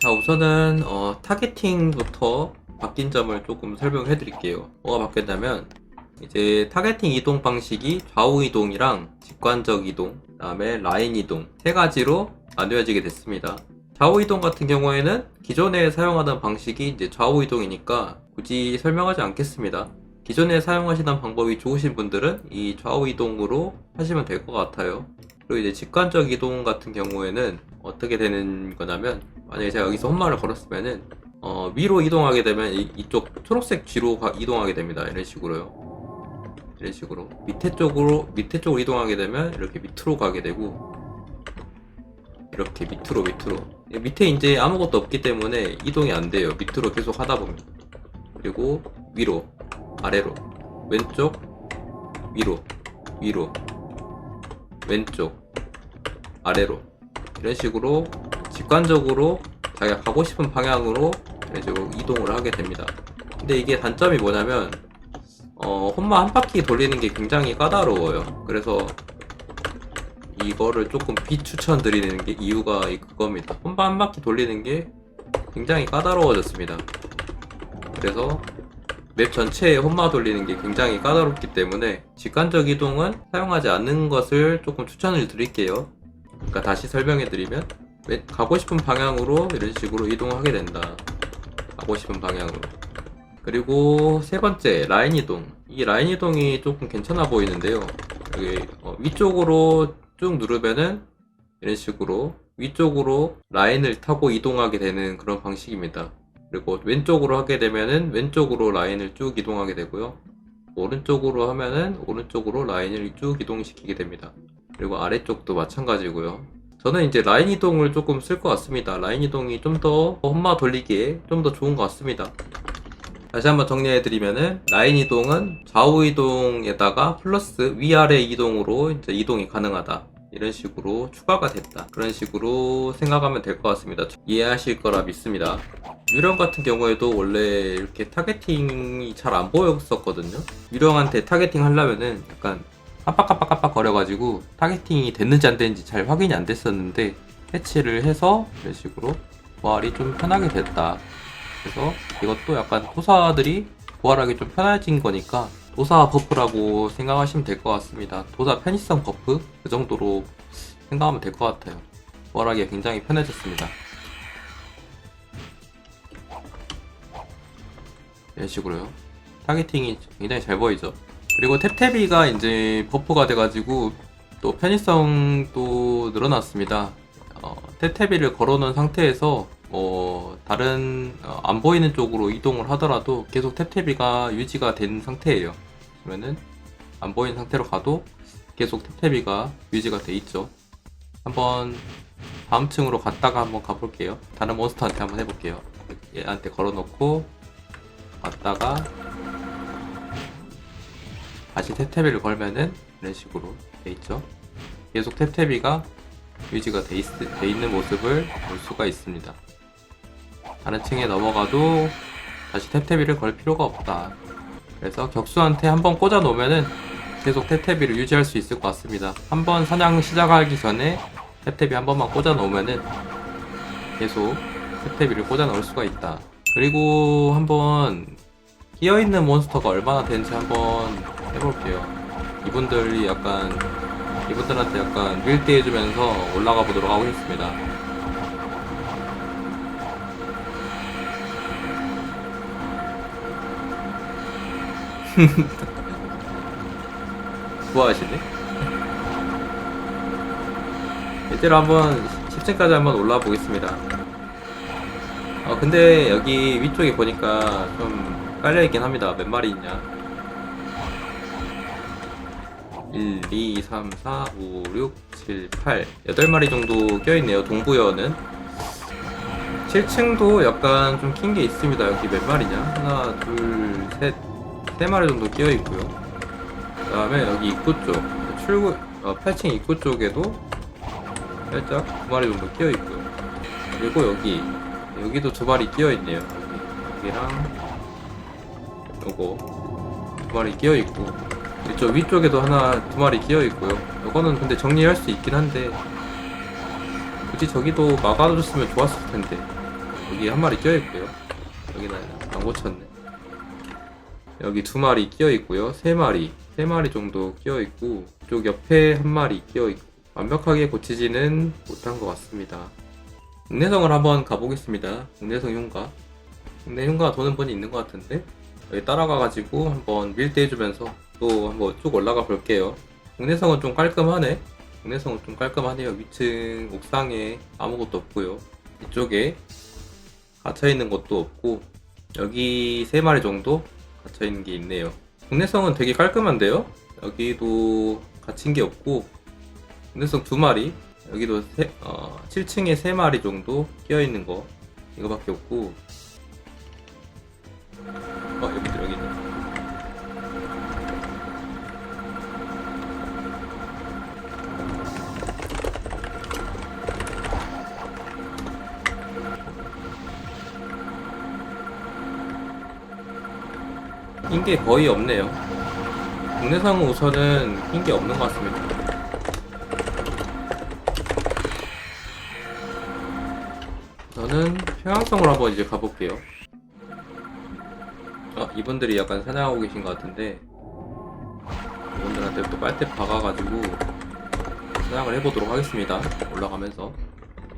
자 우선은 어, 타겟팅부터 바뀐 점을 조금 설명해 드릴게요. 뭐가 바뀌었냐면 이제 타겟팅 이동 방식이 좌우 이동이랑 직관적 이동 그 다음에 라인 이동 세 가지로 나뉘어지게 됐습니다. 좌우 이동 같은 경우에는 기존에 사용하던 방식이 이제 좌우 이동이니까 굳이 설명하지 않겠습니다. 기존에 사용하시던 방법이 좋으신 분들은 이 좌우 이동으로 하시면 될 것 같아요 그리고 이제 직관적 이동 같은 경우에는 어떻게 되는 거냐면 만약에 제가 여기서 홈마를 걸었으면은 어, 위로 이동하게 되면 이, 이쪽 초록색 G로 가- 이동하게 됩니다. 이런 식으로요. 이런 식으로 밑에 쪽으로 밑에 쪽으로 이동하게 되면 이렇게 밑으로 가게 되고 이렇게 밑으로 밑으로 이 밑에 이제 아무것도 없기 때문에 이동이 안 돼요. 밑으로 계속 하다 보면 그리고 위로 아래로 왼쪽 위로 위로 왼쪽 아래로 이런 식으로 직관적으로 자기가 가고 싶은 방향으로 이런 식으로 이동을 하게 됩니다. 근데 이게 단점이 뭐냐면 어, 홈마 한 바퀴 돌리는 게 굉장히 까다로워요. 그래서 이거를 조금 비추천 드리는 게 이유가 이- 그겁니다. 홈마 한 바퀴 돌리는 게 굉장히 까다로워졌습니다. 그래서 맵 전체에 홈마 돌리는 게 굉장히 까다롭기 때문에 직관적 이동은 사용하지 않는 것을 조금 추천을 드릴게요. 그러니까 다시 설명해 드리면 왜- 가고 싶은 방향으로 이런 식으로 이동하게 된다. 가고 싶은 방향으로. 그리고 세 번째 라인 이동. 이 라인 이동이 조금 괜찮아 보이는데요. 여기 어, 위쪽으로 쭉 누르면은 이런 식으로 위쪽으로 라인을 타고 이동하게 되는 그런 방식입니다. 그리고 왼쪽으로 하게 되면은 왼쪽으로 라인을 쭉 이동하게 되고요. 오른쪽으로 하면은 오른쪽으로 라인을 쭉 이동시키게 됩니다. 그리고 아래쪽도 마찬가지고요. 저는 이제 라인 이동을 조금 쓸 것 같습니다. 라인 이동이 좀 더 험마 돌리기에 좀 더 좋은 것 같습니다. 다시 한번 정리해드리면은 라인 이동은 좌우 이동에다가 플러스 위아래 이동으로 이제 이동이 가능하다. 이런 식으로 추가가 됐다. 그런 식으로 생각하면 될 것 같습니다. 이해하실 거라 믿습니다. 유령 같은 경우에도 원래 이렇게 타겟팅이 잘 안 보였었거든요. 유령한테 타겟팅 하려면은 약간 깜빡깜빡깜빡 거려가지고 타겟팅이 됐는지 안 됐는지 잘 확인이 안 됐었는데 패치를 해서 이런 식으로 부활이 좀 편하게 됐다. 그래서 이것도 약간 도사들이 부활하기 좀 편해진 거니까 도사 버프라고 생각하시면 될 것 같습니다. 도사 편의성 버프 그 정도로 생각하면 될 것 같아요. 부활하기가 굉장히 편해졌습니다. 이런 식으로요. 타겟팅이 굉장히 잘 보이죠. 그리고 탭탭이가 이제 버프가 돼가지고 또 편의성도 늘어났습니다. 어, 탭탭이를 걸어놓은 상태에서 뭐 다른 어, 안 보이는 쪽으로 이동을 하더라도 계속 탭탭이가 유지가 된 상태예요. 그러면은 안 보이는 상태로 가도 계속 탭탭이가 유지가 돼 있죠. 한번 다음 층으로 갔다가 한번 가볼게요. 다른 몬스터한테 한번 해볼게요. 얘한테 걸어놓고 갔다가 다시 탭탭이를 걸면은 이런 식으로 돼 있죠. 계속 탭탭이가 유지가 돼, 있, 돼 있는 모습을 볼 수가 있습니다. 다른 층에 넘어가도 다시 탭탭이를 걸 필요가 없다. 그래서 격수한테 한번 꽂아 놓으면은 계속 탭탭이를 유지할 수 있을 것 같습니다. 한번 사냥 시작하기 전에 탭탭이 한 번만 꽂아 놓으면은 계속 탭탭이를 꽂아 넣을 수가 있다. 그리고 한번 끼어 있는 몬스터가 얼마나 되는지 한번 해볼게요. 이분들이 약간 이분들한테 약간 밀대 해주면서 올라가 보도록 하겠습니다. 좋아하시네? 이대로 한번 10층까지 한번 올라와 보겠습니다. 어, 근데 여기 위쪽에 보니까 좀 깔려있긴 합니다. 몇 마리 있냐? 1, 2, 3, 4, 5, 6, 7, 8 8마리 정도 껴있네요. 동부여는 7층도 약간 좀긴게 있습니다. 여기 몇 마리냐? 하나, 둘, 셋, 세 마리 정도 끼어있고요. 그 다음에 여기 입구 쪽 출구 어, 8층 입구 쪽에도 살짝 두 마리 정도 끼어 있고요. 그리고 여기 여기도 두 마리 끼어 있네요. 여기, 여기랑 요거 두 마리 끼어 있고 이쪽 위쪽에도 하나 두 마리 끼어 있고요. 요거는 근데 정리할 수 있긴 한데 굳이 저기도 막아줬으면 좋았을 텐데. 여기 한 마리 껴있고요. 여기는 안 고쳤네. 여기 두 마리 끼어있고요. 세 마리 세 마리 정도 끼어있고 이쪽 옆에 한 마리 끼어있고 완벽하게 고치지는 못한 것 같습니다 국내성을 한번 가보겠습니다 국내성 흉가 국내 흉가 도는 분이 있는 것 같은데 여기 따라가가지고 한번 밀대해주면서 또 한번 쭉 올라가 볼게요 국내성은 좀 깔끔하네 국내성은 좀 깔끔하네요. 위층 옥상에 아무것도 없고요. 이쪽에 갇혀 있는 것도 없고 여기 세 마리 정도 갇혀 있는 게 있네요. 국내성은 되게 깔끔한데요. 여기도 갇힌 게 없고 국내성 두 마리 여기도 세, 어, 7층에 세 마리 정도 끼어 있는 거 이거밖에 없고 어 여기 여기 있네. 낀 게 거의 없네요. 국내상은 우선은 낀 게 없는 것 같습니다. 저는 평양성으로 한번 이제 가볼게요. 아, 이분들이 약간 사냥하고 계신 것 같은데, 이분들한테 또 빨대 박아가지고 사냥을 해보도록 하겠습니다. 올라가면서.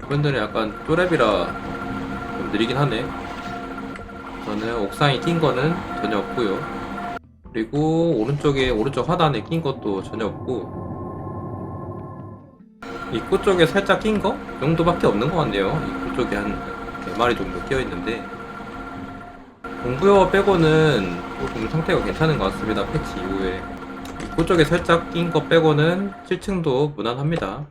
이분들은 약간 또랩이라 좀 느리긴 하네. 저는 옥상에 낀 거는 전혀 없고요. 그리고 오른쪽에 오른쪽 하단에 낀 것도 전혀 없고 입구 쪽에 살짝 낀 거? 그 정도밖에 없는 것 같네요. 입구 쪽에 한 4마리 정도 끼어 있는데 공부여 빼고는 조금 상태가 괜찮은 것 같습니다. 패치 이후에 입구 쪽에 살짝 낀 거 빼고는 7층도 무난합니다.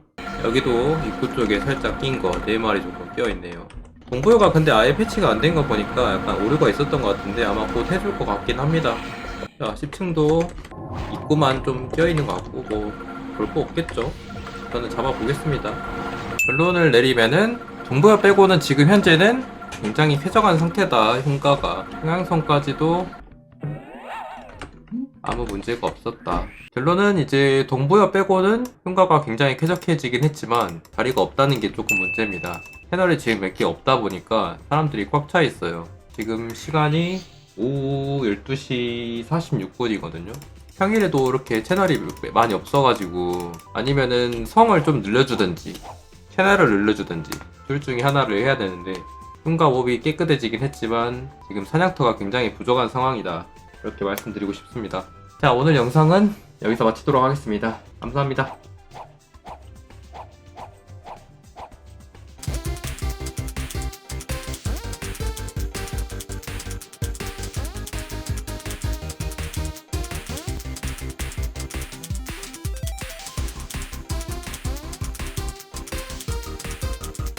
여기도 입구 쪽에 살짝 낀 거 4마리 정도 끼어 있네요. 동부여가 근데 아예 패치가 안 된 거 보니까 약간 오류가 있었던 것 같은데 아마 곧 해줄 것 같긴 합니다. 자, 10층도 입구만 좀 껴있는 것 같고 뭐 볼 거 없겠죠. 저는 잡아보겠습니다. 결론을 내리면은 동부여 빼고는 지금 현재는 굉장히 쾌적한 상태다. 흉가가 평양성까지도 아무 문제가 없었다. 결론은 이제 동부여 빼고는 흉가가 굉장히 쾌적해지긴 했지만 자리가 없다는 게 조금 문제입니다. 채널이 지금 몇 개 없다 보니까 사람들이 꽉 차 있어요. 지금 시간이 오후 12시 46분이거든요. 평일에도 이렇게 채널이 많이 없어가지고 아니면은 성을 좀 늘려주든지 채널을 늘려주든지 둘 중에 하나를 해야 되는데 흉가 몹이 깨끗해지긴 했지만 지금 사냥터가 굉장히 부족한 상황이다. 이렇게 말씀드리고 싶습니다. 자 오늘 영상은 여기서 마치도록 하겠습니다. 감사합니다.